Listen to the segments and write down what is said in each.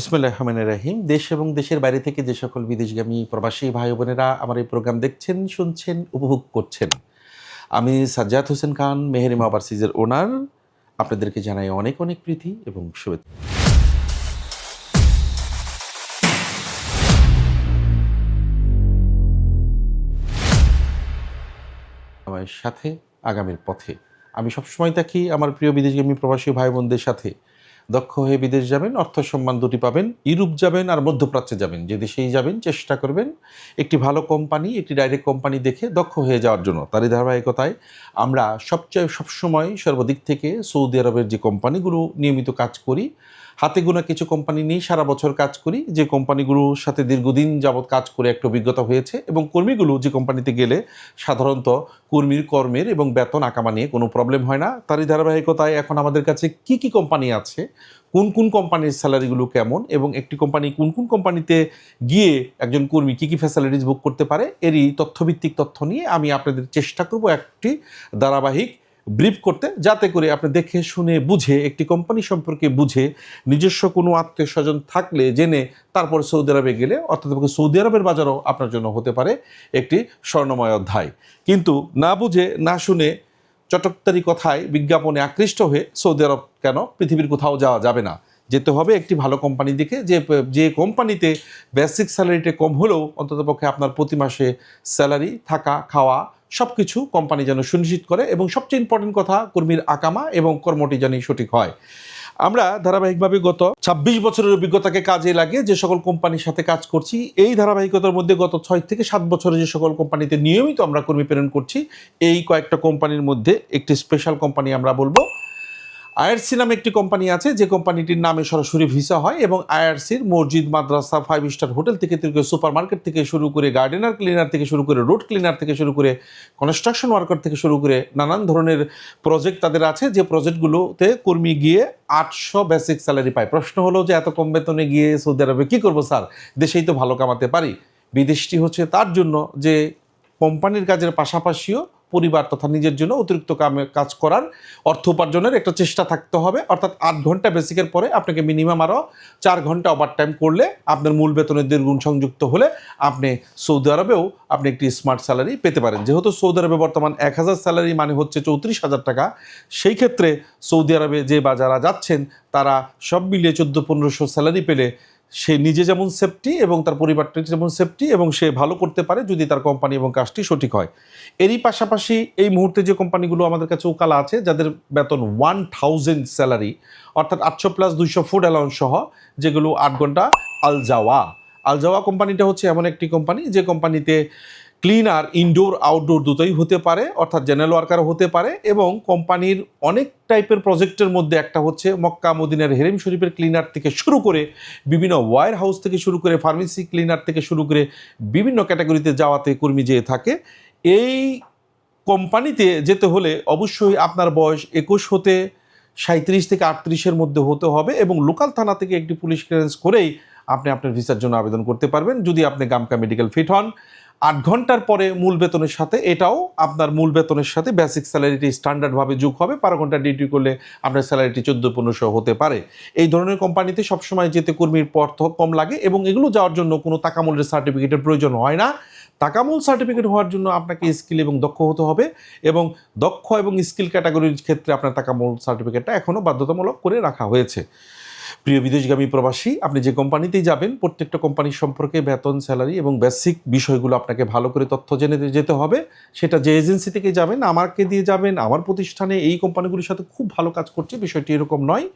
বিসমুল্লাহ রহমান রাহিম। দেশ এবং দেশের বাইরে থেকে যে সকল বিদেশগামী প্রবাসী ভাই বোনেরা আমার এই প্রোগ্রাম দেখছেন, শুনছেন, উপভোগ করছেন। আমি সাজ্জাদ হোসেন খান, মেহেরিমা ওভারসিজের ওনার। আপনাদেরকে জানাই অনেক অনেক প্রীতি এবং শুভেচ্ছা। আমার সাথে, আগামীর পথে। আমি সবসময় থাকি আমার প্রিয় বিদেশগামী প্রবাসী ভাই বোনদের সাথে। দক্ষ হয়ে বিদেশ যাবেন, অর্থ সম্মান দুটি পাবেন, ইউরোপ যাবেন আর মধ্যপ্রাচ্যে যাবেন। যে দেশেই যাবেন, চেষ্টা করবেন একটি ভালো কোম্পানি, একটি ডাইরেক্ট কোম্পানি দেখে দক্ষ হয়ে যাওয়ার জন্য। তারই ধারাবাহিকতায় আমরা সবচেয়ে সবসময় সর্বদিক থেকে সৌদি আরবের যে কোম্পানিগুলো নিয়মিত কাজ করি হাতে গোনা কিছু কোম্পানি নিয়ে সারা বছর কাজ করি। যে কোম্পানিগুলোর সাথে দীর্ঘদিন যাবৎ কাজ করে একটা অভিজ্ঞতা হয়েছে এবং কর্মীগুলো যে কোম্পানিতে গেলে সাধারণত কর্মীর কর্মের এবং বেতন আকামা নিয়ে কোনো প্রবলেম হয় না। তারই ধারাবাহিকতায় এখন আমাদের কাছে কি কি কোম্পানি আছে, কোন কোন কোম্পানির স্যালারিগুলো কেমন এবং একটি কোম্পানি কোন কোন কোম্পানিতে গিয়ে একজন কর্মী কী কী ফ্যাসিলিটিস বুক করতে পারে, এরই তথ্যভিত্তিক তথ্য নিয়ে আমি আপনাদের চেষ্টা করব একটি ধারাবাহিক ব্রিফ করতে, যাতে করে আপনি দেখে, শুনে, বুঝে, একটি কোম্পানি সম্পর্কে বুঝে, নিজস্ব কোনো আত্মীয় স্বজন থাকলে, জেনে তারপর সৌদি আরবে গেলে, অর্থাৎ সৌদি আরবের বাজারও আপনার জন্য হতে পারে একটি স্বর্ণময় অধ্যায়। কিন্তু না বুঝে, না শুনে চটকতারি কথায় বিজ্ঞাপনে আকৃষ্ট হয়ে সৌদি আরব কেন, পৃথিবীর কোথাও যাওয়া যাবে না। যেতে হবে একটি ভালো কোম্পানি দিকে, যে যে কোম্পানিতে বেসিক স্যালারিটা কম হলেও অন্ততপক্ষে আপনার প্রতি মাসে স্যালারি থাকা, খাওয়া সব কিছু কোম্পানি যেন সুনিশ্চিত করে এবং সবচেয়ে ইম্পর্টেন্ট কথা, কর্মীর আকামা এবং কর্মটি যেন সঠিক হয়। আমরা ধারাবাহিকভাবে গত ২৬ বছরের অভিজ্ঞতাকে কাজে লাগে যে সকল কোম্পানির সাথে কাজ করছি, এই ধারাবাহিকতার মধ্যে গত ছয় থেকে সাত বছরে যে সকল কোম্পানিতে নিয়মিত আমরা কর্মী প্রেরণ করছি, এই কয়েকটা কোম্পানির মধ্যে একটি স্পেশাল কোম্পানি আমরা বলব। আইআরসি নামে একটি কোম্পানি আছে, যে কোম্পানিটির নামে সরাসরি ভিসা হয় এবং আইআরসির মসজিদ, মাদ্রাসা ফাইভ স্টার হোটেল থেকে থেকে সুপার মার্কেট থেকে শুরু করে গার্ডেনার ক্লিনার থেকে শুরু করে রোড ক্লিনার থেকে শুরু করে কনস্ট্রাকশন ওয়ার্কার থেকে শুরু করে নানান ধরনের প্রজেক্ট তাদের আছে। যে প্রজেক্টগুলোতে কর্মী গিয়ে আটশো বেসিক স্যালারি পায়। প্রশ্ন হলো যে এত কম বেতনে গিয়ে সৌদি আরবে কী করব স্যার? দেশেই তো ভালো কামাতে পারি। বিদেশটি হচ্ছে তার জন্য যে কোম্পানির কাজের পাশাপাশিও পরিবার তথা নিজের জন্য অতিরিক্ত কামে কাজ করার অর্থ উপার্জনের একটা চেষ্টা থাকতে হবে। অর্থাৎ আট ঘণ্টা বেসিকের পরে আপনাকে মিনিমাম আরও চার ঘণ্টা ওভার টাইম করলে আপনার মূল বেতনের দ্বিগুণ সংযুক্ত হলে আপনি সৌদি আরবেও আপনি একটি স্মার্ট স্যালারি পেতে পারেন। যেহেতু সৌদি আরবে বর্তমান এক হাজার স্যালারি মানে হচ্ছে চৌত্রিশ হাজার টাকা, সেই ক্ষেত্রে সৌদি আরবে যে বা যারা যাচ্ছেন, তারা সব মিলিয়ে চোদ্দ, পনেরোশো স্যালারি পেলে সে নিজে যেমন সেফটি এবং তার পরিবারটি যেমন সেফটি এবং সে ভালো করতে পারে যদি তার কোম্পানি এবং কাজটি সঠিক হয়। এরই পাশাপাশি এই মুহূর্তে যে কোম্পানিগুলো আমাদের কাছে ওকালা আছে, যাদের বেতন ওয়ান থাউজেন্ড স্যালারি অর্থাৎ আটশো প্লাস দুইশো ফুড অ্যালাউন্স সহ, যেগুলো আট ঘণ্টা আলজাওয়া। আলজাওয়া কোম্পানিটা হচ্ছে এমন একটি কোম্পানি যে কোম্পানিতে ক্লিনার ইনডোর, আউটডোর দুটোই হতে পারে, অর্থাৎ জেনারেল ওয়ার্কারও হতে পারে এবং কোম্পানির অনেক টাইপের প্রজেক্টের মধ্যে একটা হচ্ছে মক্কা মদিনার হেরেম শরীফের ক্লিনার থেকে শুরু করে বিভিন্ন ওয়ার হাউস থেকে শুরু করে ফার্মেসি ক্লিনার থেকে শুরু করে বিভিন্ন ক্যাটাগরিতে যাওয়াতে কর্মী যেয়ে থাকে। এই কোম্পানিতে যেতে হলে অবশ্যই আপনার বয়স একুশ হতে সাঁত্রিশ থেকে আটত্রিশের মধ্যে হতে হবে এবং লোকাল থানা থেকে একটি পুলিশ ক্লিয়ারেন্স করেই আপনি আপনার ভিসার জন্য আবেদন করতে পারবেন। যদি আপনি গামকা মেডিকেল ফিট হন আট ঘণ্টার পরে মূল বেতনের সাথে এটাও আপনার মূল বেতনের সাথে বেসিক স্যালারিটি স্ট্যান্ডার্ডভাবে যোগ হবে। বারো ঘণ্টা ডিউটি করলে আপনার স্যালারিটি চোদ্দ পনেরোশো হতে পারে। এই ধরনের কোম্পানিতে সবসময় যেতে কর্মীর পর্থ কম লাগে এবং এগুলো যাওয়ার জন্য কোনো টাকামূল্যের সার্টিফিকেটের প্রয়োজন হয় না। টাকামূল সার্টিফিকেট হওয়ার জন্য আপনাকে স্কিল এবং দক্ষ হতে হবে এবং দক্ষ এবং স্কিল ক্যাটাগরির ক্ষেত্রে আপনার টাকামূল সার্টিফিকেটটা এখনও বাধ্যতামূলক করে রাখা হয়েছে। প্রিয় বিদেশগামী প্রবাসী, আপনি যে কোম্পানিতেই যাবেন, প্রত্যেকটা কোম্পানির সম্পর্কে বেতন, স্যালারি এবং বেসিক বিষয়গুলো আপনাকে ভালো করে তথ্য জেনে যেতে হবে। সেটা যে এজেন্সি থেকে যাবেন, আমাকে দিয়ে যাবেন, আমার প্রতিষ্ঠানে এই কোম্পানিগুলির সাথে খুব ভালো কাজ করছে, বিষয়টি এরকম নয়।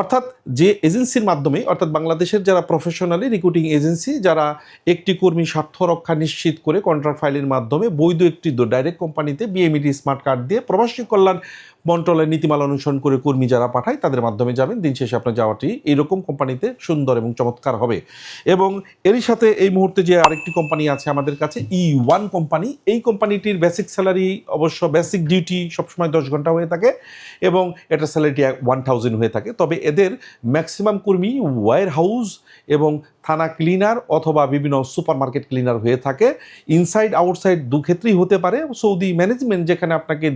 অর্থাৎ যে এজেন্সির মাধ্যমে, অর্থাৎ বাংলাদেশের যারা প্রফেশনালি রিক্রুটিং এজেন্সি যারা একটি কর্মী স্বার্থ রক্ষা নিশ্চিত করে কন্ট্রাক্ট ফাইলের মাধ্যমে বৈধ একটি ডাইরেক্ট কোম্পানিতে বিএমইডি স্মার্ট কার্ড দিয়ে প্রবাসী কল্যাণ মন্ত্রণালয়ের নীতিমালা অনুসরণ করে কর্মী যারা পাঠায় তাদের মাধ্যমে যাবেন। দিন শেষে আপনার যাওয়াটি এইরকম কোম্পানিতে সুন্দর এবং চমৎকার হবে। এবং এরই সাথে এই মুহূর্তে যে আরেকটি কোম্পানি আছে আমাদের কাছে ই ওয়ান কোম্পানি, এই কোম্পানিটির বেসিক স্যালারি অবশ্য বেসিক ডিউটি সবসময় দশ ঘণ্টা হয়ে থাকে এবং এটা স্যালারিটি ওয়ান থাউজেন্ড হয়ে থাকে। তবে এদের ম্যাক্সিমাম কর্মী ওয়ার হাউস এবং থানা ক্লিনার অথবা বিভিন্ন সুপার মার্কেট ক্লিনার হয়ে থাকে। ইনসাইড আউটসাইড দু ক্ষেত্রেই হতে পারে। সৌদি ম্যানেজমেন্ট যেখানে আপনাকে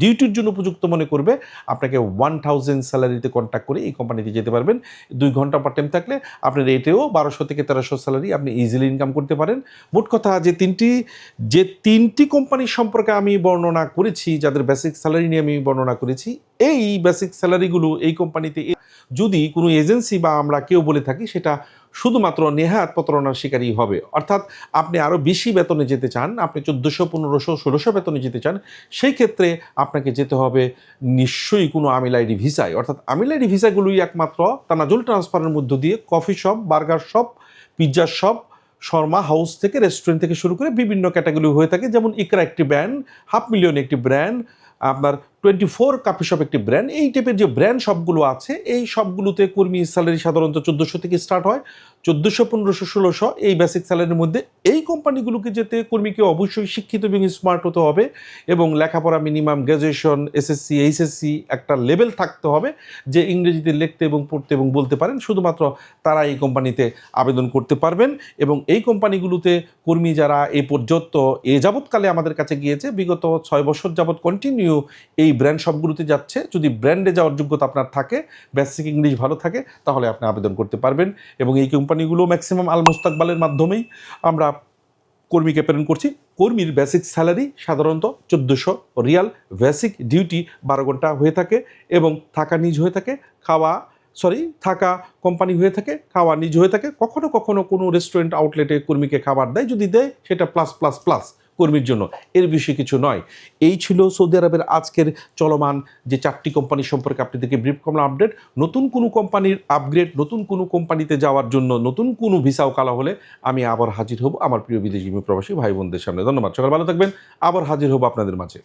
ডিউটির জন্য উপযুক্ত মনে করবে, আপনাকে ওয়ান থাউজেন্ড স্যালারিতে কন্ট্যাক্ট করে এই কোম্পানিতে যেতে পারবেন। দুই ঘণ্টা পার টাইম থাকলে আপনার এটেও বারোশো থেকে তেরোশো স্যালারি আপনি ইজিলি ইনকাম করতে পারেন। মোট কথা যে তিনটি যে তিনটি কোম্পানি সম্পর্কে আমি বর্ণনা করেছি, যাদের বেসিক স্যালারি নিয়ে আমি বর্ণনা করেছি, এই বেসিক স্যালারিগুলো এই কোম্পানিতে যদি কোনো এজেন্সি বা আমরা কেউ বলে থাকি, সেটা শুধুমাত্র নেহাত প্রতারণার শিকারী হবে। অর্থাৎ আপনি আরও বেশি বেতনে যেতে চান, আপনি চোদ্দোশো, পনেরোশো, ষোলোশো বেতনে যেতে চান, সেই ক্ষেত্রে আপনাকে যেতে হবে নিশ্চয়ই কোনো আমিল আইডি ভিসায়। অর্থাৎ আমিল আইডি ভিসাগুলোই একমাত্র তানাজুল ট্রান্সফারের মধ্য দিয়ে coffee shop, burger shop, pizza shop, Sharma house থেকে রেস্টুরেন্ট থেকে শুরু করে বিভিন্ন ক্যাটাগরি হয়ে থাকে। যেমন ইকরা একটি ব্র্যান্ড, হাফ মিলিয়ন একটি ব্র্যান্ড, আপনার টোয়েন্টি ফোর কাপি শপ একটি ব্র্যান্ড এই টাইপের যে ব্র্যান্ড সবগুলো আছে, এই সবগুলোতে কর্মী স্যালারি সাধারণত চোদ্দোশো থেকে স্টার্ট হয়। চোদ্দোশো, পনেরোশো, ষোলোশো, এই বেসিক স্যালারির মধ্যে এই কোম্পানিগুলোকে যেতে কর্মীকে অবশ্যই শিক্ষিত এবং স্মার্ট হতে হবে এবং লেখাপড়া মিনিমাম গ্র্যাজুয়েশন এসএসসি এইচএসসি একটা লেভেল থাকতে হবে যে ইংরেজিতে লিখতে এবং পড়তে এবং বলতে পারেন। শুধুমাত্র তারা এই কোম্পানিতে আবেদন করতে পারবেন এবং এই কোম্পানিগুলোতে কর্মী যারা এ পর্যন্ত এ যাবৎকালে আমাদের কাছে গিয়েছে, বিগত ছয় বছর যাবৎ কন্টিনিউ এই ব্র্যান্ড সবগুলোতে যাচ্ছে। যদি ব্র্যান্ডে যাওয়ার যোগ্যতা আপনার থাকে বেসিক ইংলিশ ভালো থাকে, তাহলে আপনি আবেদন করতে পারবেন এবং এই কোম্পানিগুলো ম্যাক্সিমাম আল মোস্তাকবালের মাধ্যমেই আমরা কর্মীকে প্রেরণ করছি। কর্মীর বেসিক স্যালারি সাধারণত চোদ্দোশো রিয়াল বেসিক ডিউটি বারো ঘণ্টা হয়ে থাকে এবং থাকা নিজ হয়ে থাকে, খাওয়া সরি থাকা কোম্পানি হয়ে থাকে, খাওয়া নিজ হয়ে থাকে। কখনো কখনো কোনো রেস্টুরেন্ট আউটলেটে কর্মীকে খাবার দেয়, যদি দেয় সেটা প্লাস প্লাস প্লাস কর্মীর জন্য। এর বিষয়ে কিছু নয়। এই ছিল সৌদি আরবের আজকের চলমান যে চারটি কোম্পানি সম্পর্কে আপনাদেরকে ব্রিফ করলাম আপডেট নতুন কোনো কোম্পানির আপগ্রেড নতুন কোনো কোম্পানিতে যাওয়ার জন্য নতুন কোনো ভিসাও কালা হলে আমি আবার হাজির হব আমার প্রিয় বিদেশি প্রবাসী ভাই বোনদের সামনে। ধন্যবাদ। সকাল ভালো থাকবেন। আবার হাজির হব আপনাদের মাঝে।